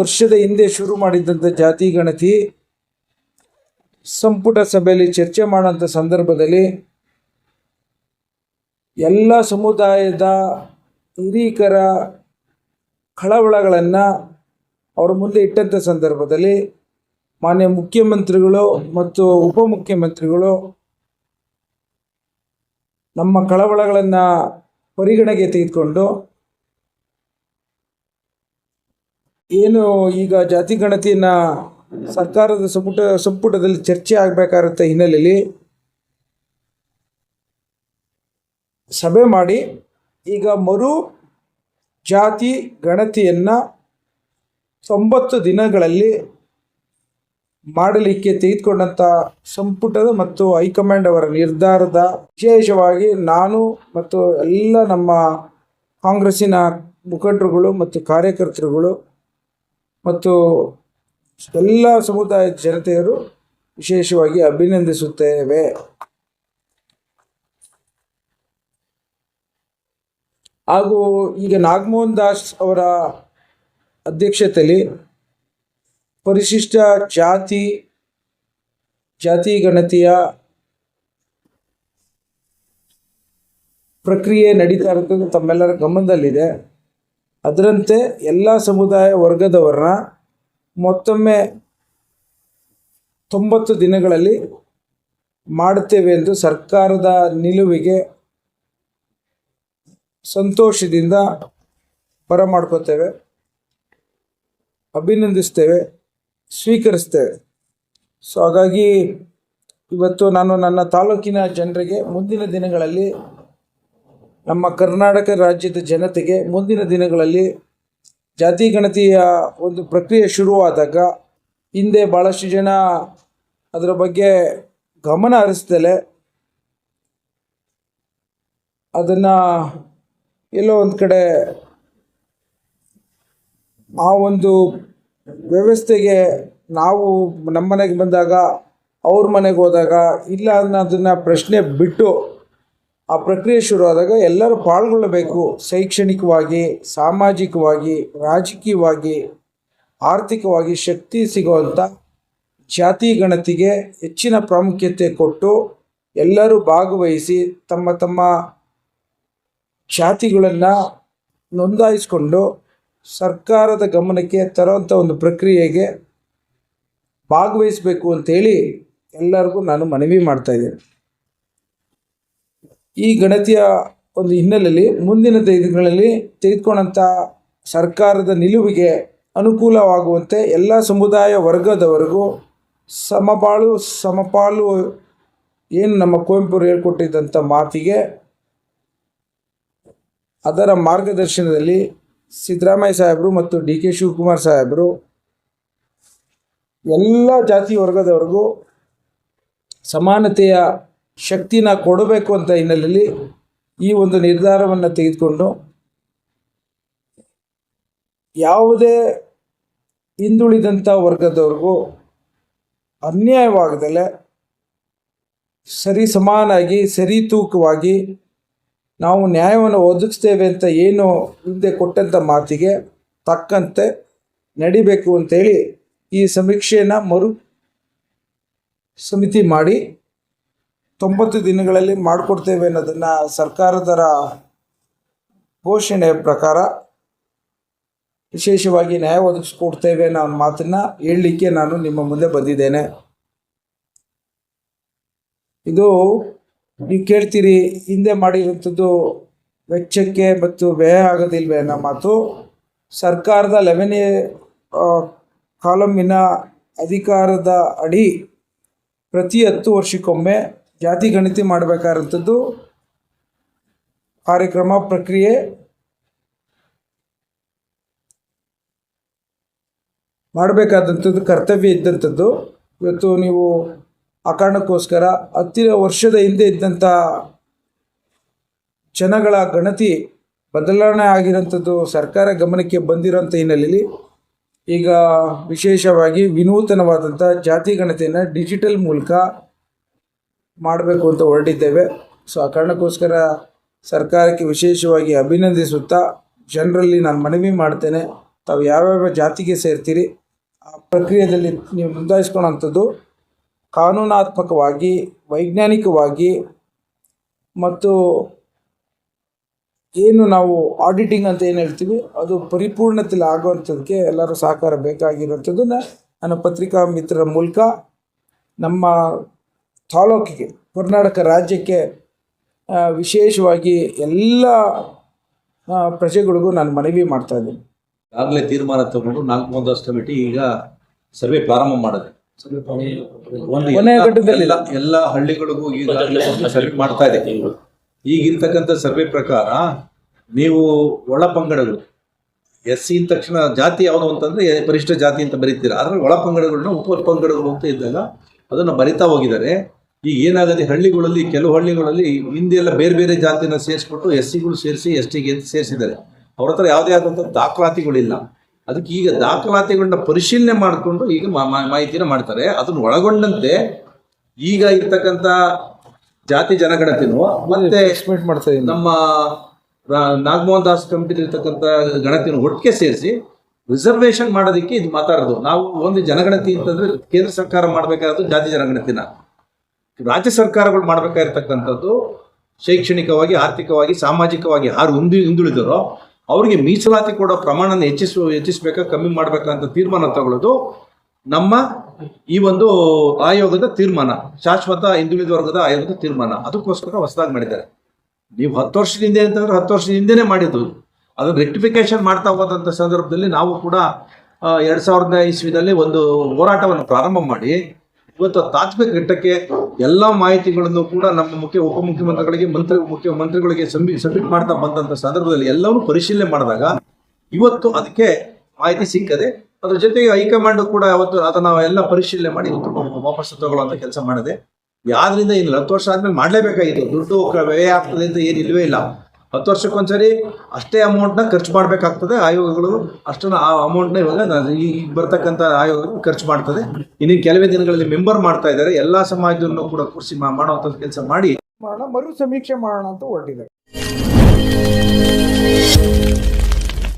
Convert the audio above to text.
ವರ್ಷದ ಹಿಂದೆ ಶುರು ಮಾಡಿದ್ದಂಥ ಜಾತಿ ಗಣತಿ ಸಂಪುಟ ಸಭೆಯಲ್ಲಿ ಚರ್ಚೆ ಮಾಡೋಂಥ ಸಂದರ್ಭದಲ್ಲಿ ಎಲ್ಲ ಸಮುದಾಯದ ಹಿರೀಕರ ಕಳವಳಗಳನ್ನು ಅವ್ರ ಮುಂದೆ ಇಟ್ಟಂಥ ಸಂದರ್ಭದಲ್ಲಿ ಮಾನ್ಯ ಮುಖ್ಯಮಂತ್ರಿಗಳು ಮತ್ತು ಉಪಮುಖ್ಯಮಂತ್ರಿಗಳು ನಮ್ಮ ಕಳವಳಗಳನ್ನು ಪರಿಗಣೆಗೆ ತೆಗೆದುಕೊಂಡು ಏನು ಈಗ ಜಾತಿ ಗಣತಿಯನ್ನ ಸರ್ಕಾರದ ಸಂಪುಟ ಸಂಪುಟದಲ್ಲಿ ಚರ್ಚೆ ಆಗಬೇಕಾದಂಥ ಹಿನ್ನೆಲೆಯಲ್ಲಿ ಸಭೆ ಮಾಡಿ ಈಗ ಮರು ಜಾತಿ ಗಣತಿಯನ್ನು ತೊಂಬತ್ತು ದಿನಗಳಲ್ಲಿ ಮಾಡಲಿಕ್ಕೆ ತೆಗೆದುಕೊಂಡಂಥ ಸಂಪುಟದ ಮತ್ತು ಹೈಕಮಾಂಡ್ ಅವರ ನಿರ್ಧಾರದ ವಿಶೇಷವಾಗಿ ನಾನು ಮತ್ತು ಎಲ್ಲ ನಮ್ಮ ಕಾಂಗ್ರೆಸ್ಸಿನ ಮುಖಂಡರುಗಳು ಮತ್ತು ಕಾರ್ಯಕರ್ತರುಗಳು ಮತ್ತು ಎಲ್ಲ ಸಮುದಾಯದ ಜನತೆಯರು ವಿಶೇಷವಾಗಿ ಅಭಿನಂದಿಸುತ್ತೇವೆ. ಹಾಗೂ ಈಗ ನಾಗಮೋಹನ್ ದಾಸ್ ಅವರ ಅಧ್ಯಕ್ಷತೆಯಲ್ಲಿ ಪರಿಶಿಷ್ಟ ಜಾತಿ ಜಾತಿ ಗಣತಿಯ ಪ್ರಕ್ರಿಯೆ ನಡೀತಾ ಇರೋದು ತಮ್ಮೆಲ್ಲರ ಗಮನದಲ್ಲಿದೆ. ಅದರಂತೆ ಎಲ್ಲ ಸಮುದಾಯ ವರ್ಗದವರನ್ನ ಮತ್ತೊಮ್ಮೆ ತೊಂಬತ್ತು ದಿನಗಳಲ್ಲಿ ಮಾಡುತ್ತೇವೆ ಎಂದು ಸರ್ಕಾರದ ನಿಲುವಿಗೆ ಸಂತೋಷದಿಂದ ಬರಮಾಡ್ಕೋತೇವೆ. ಅಭಿನಂದಿಸ್ತೇವೆ, ಸ್ವೀಕರಿಸ್ತೇವೆ. ಸೊ, ಹಾಗಾಗಿ ಇವತ್ತು ನಾನು ನನ್ನ ತಾಲೂಕಿನ ಜನರಿಗೆ ಮುಂದಿನ ದಿನಗಳಲ್ಲಿ ನಮ್ಮ ಕರ್ನಾಟಕ ರಾಜ್ಯದ ಜನತೆಗೆ ಮುಂದಿನ ದಿನಗಳಲ್ಲಿ ಜಾತಿ ಗಣತಿಯ ಒಂದು ಪ್ರಕ್ರಿಯೆ ಶುರುವಾದಾಗ ಹಿಂದೆ ಭಾಳಷ್ಟು ಜನ ಅದರ ಬಗ್ಗೆ ಗಮನ ಹರಿಸ್ದಲೆ ಅದನ್ನು ಎಲ್ಲೋ ಒಂದು ಕಡೆ ಆ ಒಂದು ವ್ಯವಸ್ಥೆಗೆ ನಾವು ನಮ್ಮ ಮನೆಗೆ ಬಂದಾಗ ಅವ್ರ ಮನೆಗೆ ಹೋದಾಗ ಇಲ್ಲ ಅನ್ನೋದನ್ನು ಪ್ರಶ್ನೆ ಬಿಟ್ಟು ಆ ಪ್ರಕ್ರಿಯೆ ಶುರುವಾದಾಗ ಎಲ್ಲರೂ ಪಾಲ್ಗೊಳ್ಳಬೇಕು. ಶೈಕ್ಷಣಿಕವಾಗಿ, ಸಾಮಾಜಿಕವಾಗಿ, ರಾಜಕೀಯವಾಗಿ, ಆರ್ಥಿಕವಾಗಿ ಶಕ್ತಿ ಸಿಗುವಂಥ ಜಾತಿ ಗಣತಿಗೆ ಹೆಚ್ಚಿನ ಪ್ರಾಮುಖ್ಯತೆ ಕೊಟ್ಟು ಎಲ್ಲರೂ ಭಾಗವಹಿಸಿ ತಮ್ಮ ತಮ್ಮ ಜಾತಿಗಳನ್ನು ನೋಂದಾಯಿಸಿಕೊಂಡು ಸರ್ಕಾರದ ಗಮನಕ್ಕೆ ತರುವಂಥ ಒಂದು ಪ್ರಕ್ರಿಯೆಗೆ ಭಾಗವಹಿಸಬೇಕು ಅಂತೇಳಿ ಎಲ್ಲರಿಗೂ ನಾನು ಮನವಿ ಮಾಡ್ತಾ ಇದ್ದೇನೆ. ಈ ಗಣತಿಯ ಒಂದು ಹಿನ್ನೆಲೆಯಲ್ಲಿ ಮುಂದಿನ ದಿನಗಳಲ್ಲಿ ತೆಗೆದುಕೊಂಡಂಥ ಸರ್ಕಾರದ ನಿಲುವಿಗೆ ಅನುಕೂಲವಾಗುವಂತೆ ಎಲ್ಲ ಸಮುದಾಯ ವರ್ಗದವರೆಗೂ ಸಮಬಾಳು, ಸಮಪಾಲು ಏನು ನಮ್ಮ ಕುವೆಂಪುರು ಹೇಳ್ಕೊಟ್ಟಿದ್ದಂಥ ಮಾತಿಗೆ ಅದರ ಮಾರ್ಗದರ್ಶನದಲ್ಲಿ ಸಿದ್ದರಾಮಯ್ಯ ಸಾಹೇಬರು ಮತ್ತು ಡಿ ಕೆ ಶಿವಕುಮಾರ್ ಸಾಹೇಬರು ಎಲ್ಲ ಜಾತಿ ವರ್ಗದವರೆಗೂ ಸಮಾನತೆಯ ಶಕ್ತಿನ ಕೊಡಬೇಕು ಅಂತ ಹಿನ್ನೆಲೆಯಲ್ಲಿ ಈ ಒಂದು ನಿರ್ಧಾರವನ್ನು ತೆಗೆದುಕೊಂಡು ಯಾವುದೇ ಹಿಂದುಳಿದಂಥ ವರ್ಗದವ್ರಿಗೂ ಅನ್ಯಾಯವಾಗದಲೆ ಸರಿ ಸಮಾನಾಗಿ, ಸರಿ ತೂಕವಾಗಿ ನಾವು ನ್ಯಾಯವನ್ನು ಒದಗಿಸ್ತೇವೆ ಅಂತ ಏನು ಹಿಂದೆ ಕೊಟ್ಟಂಥ ಮಾತಿಗೆ ತಕ್ಕಂತೆ ನಡಿಬೇಕು ಅಂತೇಳಿ ಈ ಸಮೀಕ್ಷೆಯನ್ನು ಮರು ಸಮಿತಿ ಮಾಡಿ. ತೊಂಬತ್ತು ದಿನಗಳಲ್ಲಿ ಮಾಡಿಕೊಡ್ತೇವೆ ಅನ್ನೋದನ್ನು ಸರ್ಕಾರದರ ಘೋಷಣೆ ಪ್ರಕಾರ ವಿಶೇಷವಾಗಿ ನ್ಯಾಯ ಒದಗಿಸ್ಕೊಡ್ತೇವೆ ಅನ್ನೋ ಮಾತನ್ನು ಹೇಳಲಿಕ್ಕೆ ನಾನು ನಿಮ್ಮ ಮುಂದೆ ಬಂದಿದ್ದೇನೆ. ಇದು ನೀವು ಕೇಳ್ತೀರಿ, ಹಿಂದೆ ಮಾಡಿರುವಂಥದ್ದು ವೆಚ್ಚಕ್ಕೆ ಮತ್ತು ವ್ಯಯ ಆಗೋದಿಲ್ವೇ ಅನ್ನೋ ಮಾತು ಸರ್ಕಾರದ ಲೆವೆನೇ ಕಾಲಮಿನ ಅಧಿಕಾರದ ಅಡಿ ಪ್ರತಿ ಹತ್ತು ವರ್ಷಕ್ಕೊಮ್ಮೆ ಜಾತಿ ಗಣತಿ ಮಾಡಬೇಕಾದಂಥದ್ದು ಕಾರ್ಯಕ್ರಮ ಪ್ರಕ್ರಿಯೆ ಮಾಡಬೇಕಾದಂಥದ್ದು ಕರ್ತವ್ಯ ಇದ್ದಂಥದ್ದು. ಇವತ್ತು ನೀವು ಆ ಕಾರಣಕ್ಕೋಸ್ಕರ ಹತ್ತಿರ ವರ್ಷದ ಹಿಂದೆ ಇದ್ದಂಥ ಜನಗಳ ಗಣತಿ ಬದಲಾವಣೆ ಆಗಿರೋಂಥದ್ದು ಸರ್ಕಾರ ಗಮನಕ್ಕೆ ಬಂದಿರೋಂಥ ಹಿನ್ನೆಲೆಯಲ್ಲಿ ಈಗ ವಿಶೇಷವಾಗಿ ವಿನೂತನವಾದಂಥ ಜಾತಿ ಗಣತಿಯನ್ನು ಡಿಜಿಟಲ್ ಮೂಲಕ ಮಾಡಬೇಕು ಅಂತ ಹೊರಟಿದ್ದೇವೆ. ಸೊ ಆ ಕಾರಣಕ್ಕೋಸ್ಕರ ಸರ್ಕಾರಕ್ಕೆ ವಿಶೇಷವಾಗಿ ಅಭಿನಂದಿಸುತ್ತಾ ಜನರಲ್ಲಿ ನಾನು ಮನವಿ ಮಾಡ್ತೇನೆ. ತಾವು ಯಾವ್ಯಾವ ಜಾತಿಗೆ ಸೇರ್ತೀರಿ, ಆ ಪ್ರಕ್ರಿಯೆಯಲ್ಲಿ ನೀವು ನೋಂದಾಯಿಸ್ಕೊಳ್ಳೋಂಥದ್ದು ಕಾನೂನಾತ್ಮಕವಾಗಿ, ವೈಜ್ಞಾನಿಕವಾಗಿ ಮತ್ತು ಏನು ನಾವು ಆಡಿಟಿಂಗ್ ಅಂತ ಏನು ಹೇಳ್ತೀವಿ, ಅದು ಪರಿಪೂರ್ಣತೆಯಲ್ಲಿ ಆಗುವಂಥದ್ದಕ್ಕೆ ಎಲ್ಲರೂ ಸಹಕಾರ ಬೇಕಾಗಿರುವಂಥದ್ದನ್ನು ನನ್ನ ಪತ್ರಿಕಾ ಮಿತ್ರರ ಮೂಲಕ ನಮ್ಮ ತಾಲೂಕಿಗೆ ಕರ್ನಾಟಕ ರಾಜ್ಯಕ್ಕೆ ವಿಶೇಷವಾಗಿ ಎಲ್ಲ ಪ್ರಜೆಗಳಿಗೂ ನಾನು ಮನವಿ ಮಾಡ್ತಾ ಇದ್ದೀನಿ. ಆಗಲೇ ತೀರ್ಮಾನ ತಗೊಂಡು ನಾಲ್ಕು ಒಂದಷ್ಟು ಕಮಿಟಿ ಈಗ ಸರ್ವೆ ಪ್ರಾರಂಭ ಮಾಡಿದೆ. ಕೊನೆಯ ಎಲ್ಲ- ಘಟ್ಟದಲ್ಲಿ ಎಲ್ಲ ಎಲ್ಲ ಹಳ್ಳಿಗಳಿಗೂ ಈಗಾಗಲೇ ಸರ್ವೆ ಮಾಡ್ತಾ ಇದೆ. ಈಗಿರ್ತಕ್ಕಂಥ ಸರ್ವೆ ಪ್ರಕಾರ ನೀವು ಒಳ ಪಂಗಡಗಳು ಎಸ್ ಸಿ ತಕ್ಷಣ ಜಾತಿ ಯಾವುದು ಅಂತಂದ್ರೆ ಪರಿಷ್ಠ ಪರಿಶಿಷ್ಟ ಜಾತಿ ಅಂತ ಬರೀತೀರ. ಆದರೆ ಒಳ ಪಂಗಡಗಳನ್ನ ಉಪ ಪಂಗಡಗಳು ಅಂತ ಇದ್ದಾಗ ಅದನ್ನು ಬರಿತಾ ಹೋಗಿದ್ದಾರೆ. ಈಗ ಏನಾಗುತ್ತೆ ಹಳ್ಳಿಗಳಲ್ಲಿ ಕೆಲವು ಹಳ್ಳಿಗಳಲ್ಲಿ ಹಿಂದೆ ಎಲ್ಲ ಬೇರೆ ಬೇರೆ ಜಾತಿನ ಸೇರಿಸ್ಬಿಟ್ಟು ಎಸ್ ಸಿಗಳು ಸೇರಿಸಿ ಎಸ್ ಟಿಗೆ ಅಂತ ಸೇರಿಸಿದ್ದಾರೆ. ಅವ್ರ ಹತ್ರ ಯಾವುದೇ ಆದಂಥ ದಾಖಲಾತಿಗಳಿಲ್ಲ. ಅದಕ್ಕೆ ಈಗ ದಾಖಲಾತಿಗಳನ್ನ ಪರಿಶೀಲನೆ ಮಾಡಿಕೊಂಡು ಈಗ ಮಾಹಿತಿನ ಮಾಡ್ತಾರೆ. ಅದನ್ನು ಒಳಗೊಂಡಂತೆ ಈಗ ಇರ್ತಕ್ಕಂಥ ಜಾತಿ ಜನಗಣತಿನೂ ಮತ್ತೆ ಎಕ್ಸ್ಪೆಕ್ಟ್ ಮಾಡ್ತಾ ನಮ್ಮ ನಾಗಮೋಹನ್ ದಾಸ್ ಕಮಿಟಿ ಇರ್ತಕ್ಕಂಥ ಗಣತಿನ ಒಟ್ಟಿಗೆ ಸೇರಿಸಿ ರಿಸರ್ವೇಶನ್ ಮಾಡೋದಕ್ಕೆ ಇದು ಮಾತಾಡೋದು. ನಾವು ಒಂದು ಜನಗಣತಿ ಅಂತಂದ್ರೆ ಕೇಂದ್ರ ಸರ್ಕಾರ ಮಾಡಬೇಕಾದ ಜಾತಿ ಜನಗಣತಿನ. ರಾಜ್ಯ ಸರ್ಕಾರಗಳು ಮಾಡಬೇಕಾಗಿರ್ತಕ್ಕಂಥದ್ದು ಶೈಕ್ಷಣಿಕವಾಗಿ, ಆರ್ಥಿಕವಾಗಿ, ಸಾಮಾಜಿಕವಾಗಿ ಯಾರು ಹಿಂದು ಹಿಂದುಳಿದರೋ ಅವರಿಗೆ ಮೀಸಲಾತಿ ಕೊಡೋ ಪ್ರಮಾಣನ ಹೆಚ್ಚಿಸುವ ಹೆಚ್ಚಿಸಬೇಕಾ, ಕಮ್ಮಿ ಮಾಡಬೇಕಂತ ತೀರ್ಮಾನ ತಗೊಳ್ಳೋದು ನಮ್ಮ ಈ ಒಂದು ಆಯೋಗದ ತೀರ್ಮಾನ, ಶಾಶ್ವತ ಹಿಂದುಳಿದ ವರ್ಗದ ಆಯೋಗದ ತೀರ್ಮಾನ. ಅದಕ್ಕೋಸ್ಕರ ಹೊಸದಾಗಿ ಮಾಡಿದ್ದಾರೆ. ನೀವು ಹತ್ತು ವರ್ಷದ ಹಿಂದೆ ಅಂತಂದ್ರೆ ಹತ್ತು ವರ್ಷದ ಹಿಂದೆನೇ ಮಾಡಿದ್ದು. ಅದನ್ನು ರೆಕ್ಟಿಫಿಕೇಶನ್ ಮಾಡ್ತಾ ಹೋದಂಥ ಸಂದರ್ಭದಲ್ಲಿ ನಾವು ಕೂಡ ಎರಡು ಸಾವಿರದ ಇಸ್ವಿದಲ್ಲಿ ಒಂದು ಹೋರಾಟವನ್ನು ಪ್ರಾರಂಭ ಮಾಡಿ ಇವತ್ತು ತಾತ್ವಿಕ ಘಟ್ಟಕ್ಕೆ ಎಲ್ಲ ಮಾಹಿತಿಗಳನ್ನು ಕೂಡ ನಮ್ಮ ಮುಖ್ಯ ಉಪಮುಖ್ಯಮಂತ್ರಿಗಳಿಗೆ, ಮಂತ್ರಿ, ಮುಖ್ಯಮಂತ್ರಿಗಳಿಗೆ ಸಂಬಿ ಸಬ್ಮಿಟ್ ಮಾಡ್ತಾ ಬಂದಂಥ ಸಂದರ್ಭದಲ್ಲಿ ಎಲ್ಲವನ್ನೂ ಪರಿಶೀಲನೆ ಮಾಡಿದಾಗ ಇವತ್ತು ಅದಕ್ಕೆ ಮಾಹಿತಿ ಸಿಕ್ಕದೆ, ಅದ್ರ ಜೊತೆಗೆ ಹೈಕಮಾಂಡ್ ಕೂಡ ಅವತ್ತು ಅದನ್ನ ಎಲ್ಲ ಪರಿಶೀಲನೆ ಮಾಡಿ ವಾಪಸ್ ತಗೊಳ್ಳುವಂತ ಕೆಲಸ ಮಾಡಿದೆ. ಯಾವ್ದ್ರಿಂದ ಏನಿಲ್ಲ, ಹತ್ತು ವರ್ಷ ಆದ್ಮೇಲೆ ಮಾಡಲೇಬೇಕಾಗಿತ್ತು. ದುಡ್ಡು ವ್ಯಯ ಆಗ್ತದೆ ಅಂತ ಏನು ಇಲ್ವೇ ಇಲ್ಲ. ಹತ್ತು ವರ್ಷಕ್ಕೊಂದ್ಸರಿ ಅಷ್ಟೇ ಅಮೌಂಟ್ನ ಖರ್ಚು ಮಾಡಬೇಕಾಗ್ತದೆ. ಆಯೋಗಗಳು ಅಷ್ಟನ್ನು ಆ ಅಮೌಂಟ್ನ ಇವಾಗ ನಾನು ಈ ಈ ಬರ್ತಕ್ಕಂಥ ಆಯೋಗಗಳು ಖರ್ಚು ಮಾಡ್ತದೆ. ಇನ್ನು ಕೆಲವೇ ದಿನಗಳಲ್ಲಿ ಮೆಂಬರ್ ಮಾಡ್ತಾ ಇದ್ದಾರೆ. ಎಲ್ಲ ಸಮಾಜವನ್ನು ಕೂಡ ಕೂರಿಸಿ ಮಾಡುವಂಥ ಕೆಲಸ ಮಾಡಿ. ಮರು ಸಮೀಕ್ಷೆ ಮಾಡೋಣ ಅಂತ ಹೊರಟಿದ್ದಾರೆ.